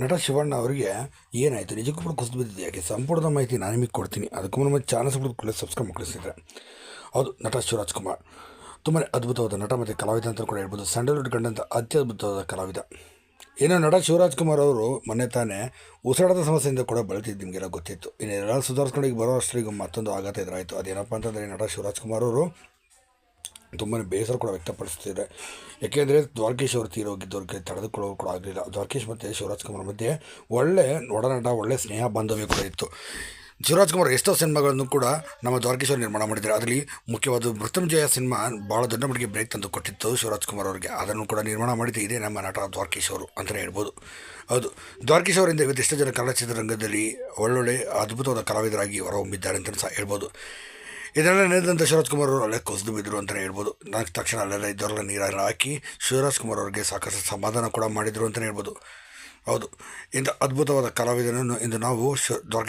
ನಟ ಶಿವಣ್ಣ ಅವರಿಗೆ ಏನಾಯಿತು? ನಿಜಕ್ಕೂ ಕೂಡ ಕುಸಿದು ಬಿದ್ದಿದೆ ಯಾಕೆ? ಸಂಪೂರ್ಣ ಮಾಹಿತಿ ನಾನು ನಿಮಗೆ ಕೊಡ್ತೀನಿ. ಅದಕ್ಕೂ ಮುನ್ನ ಚಾನಲ್ ಕೂಡ ಸಬ್ಸ್ಕ್ರೈಬ್ ಮಾಡಿಸಿದ್ರೆ ಹೌದು, ನಟ ಶಿವರಾಜ್ಕುಮಾರ್ ತುಂಬಾ ಅದ್ಭುತವಾದ ನಟ ಮತ್ತು ಕಲಾವಿದ ಅಂತ ಕೂಡ ಹೇಳ್ಬೋದು. ಸ್ಯಾಂಡಲ್ವುಡ್ ಕಂಡಂಥ ಅತ್ಯದ್ಭುತವಾದ ಕಲಾವಿದ. ಏನೋ ನಟ ಶಿವರಾಜ್ಕುಮಾರ್ ಅವರು ಮೊನ್ನೆ ತಾನೇ ಉಸಿರಾಟದ ಸಮಸ್ಯೆಯಿಂದ ಕೂಡ ಬಳತಿದ್ದು ನಿಮಗೆಲ್ಲ ಗೊತ್ತಿತ್ತು. ಇನ್ನು ಎಲ್ಲ ಸುಧಾರಿಸ್ಕೊಂಡು ಈಗ ಬರೋ ಅಷ್ಟರಿಗೆ ಮತ್ತೊಂದು ಆಘಾತ ಎದುರಾಯಿತು. ಅದೇನಪ್ಪ ಅಂತಂದರೆ ನಟ ಶಿವರಾಜ್ಕುಮಾರ್ ಅವರು ತುಂಬಾ ಬೇಸರ ಕೂಡ ವ್ಯಕ್ತಪಡಿಸ್ತಿದ್ದಾರೆ ಯಾಕೆಂದರೆ ದ್ವಾರಕೀಶ್ ಅವರು ತೀರೋಗಿದ್ದವ್ರಿಗೆ ತಡೆದುಕೊಳ್ಳೋರು ಕೂಡ ಆಗಲಿಲ್ಲ. ದ್ವಾರಕೀಶ್ ಮತ್ತು ಶಿವರಾಜ್ ಕುಮಾರ್ ಮಧ್ಯೆ ಒಳ್ಳೆ ಒಡನಾಟ, ಒಳ್ಳೆ ಸ್ನೇಹ ಬಾಂಧವ್ಯ ಕೂಡ ಇತ್ತು. ಶಿವರಾಜ್ ಕುಮಾರ್ ಎಷ್ಟೋ ಸಿನಿಮಾಗಳನ್ನು ಕೂಡ ನಮ್ಮ ದ್ವಾರಕೀಶ್ ಅವರು ನಿರ್ಮಾಣ ಮಾಡಿದ್ದಾರೆ. ಅದರಲ್ಲಿ ಮುಖ್ಯವಾದ ಮೃತ್ಯುಂಜಯ ಸಿನಿಮಾ ಭಾಳ ದೊಡ್ಡ ಮಟ್ಟಿಗೆ ಬ್ರೇಕ್ ತಂದು ಕೊಟ್ಟಿತ್ತು ಶಿವರಾಜ್ ಕುಮಾರ್ ಅವರಿಗೆ. ಅದನ್ನು ಕೂಡ ನಿರ್ಮಾಣ ಮಾಡಿದ್ದು ಇದೇ ನಮ್ಮ ನಟ ದ್ವಾರಕೀಶ್ ಅವರು ಅಂತಲೇ ಹೇಳ್ಬೋದು. ಹೌದು, ದ್ವಾರಕೀಶ್ ಅವರಿಂದ ಇವತ್ತು ಎಷ್ಟೋ ಜನ ಕನ್ನಡ ಚಿತ್ರರಂಗದಲ್ಲಿ ಒಳ್ಳೊಳ್ಳೆ ಅದ್ಭುತವಾದ ಕಲಾವಿದರಾಗಿ ಹೊರಹೊಮ್ಮಿದ್ದಾರೆ ಅಂತಲೂ ಸಹ ಹೇಳ್ಬೋದು. ಇದೆಲ್ಲ ನಡೆದಂಥ ಶಿವರಾಜ್ ಕುಮಾರ್ ಅವರು ಅಲ್ಲೇ ಕುಸಿದು ಬಿದ್ದರು ಅಂತಲೇ ಹೇಳ್ಬೋದು. ನಾಲ್ಕು ತಕ್ಷಣ ಅಲ್ಲೆಲ್ಲ ಇದ್ದವರೆಲ್ಲ ನೀರಲ್ಲಿ ಹಾಕಿ ಶಿವರಾಜ್ ಕುಮಾರ್ ಅವರಿಗೆ ಸಾಕಷ್ಟು ಸಮಾಧಾನ ಕೂಡ ಮಾಡಿದರು ಅಂತಲೇ ಹೇಳ್ಬೋದು. ಹೌದು. ಇಂಥ ಅದ್ಭುತವಾದ ಕಲಾವಿದನನ್ನು ಇಂದು ನಾವು ಶ್ ದ್ವಾರಕೀಶ್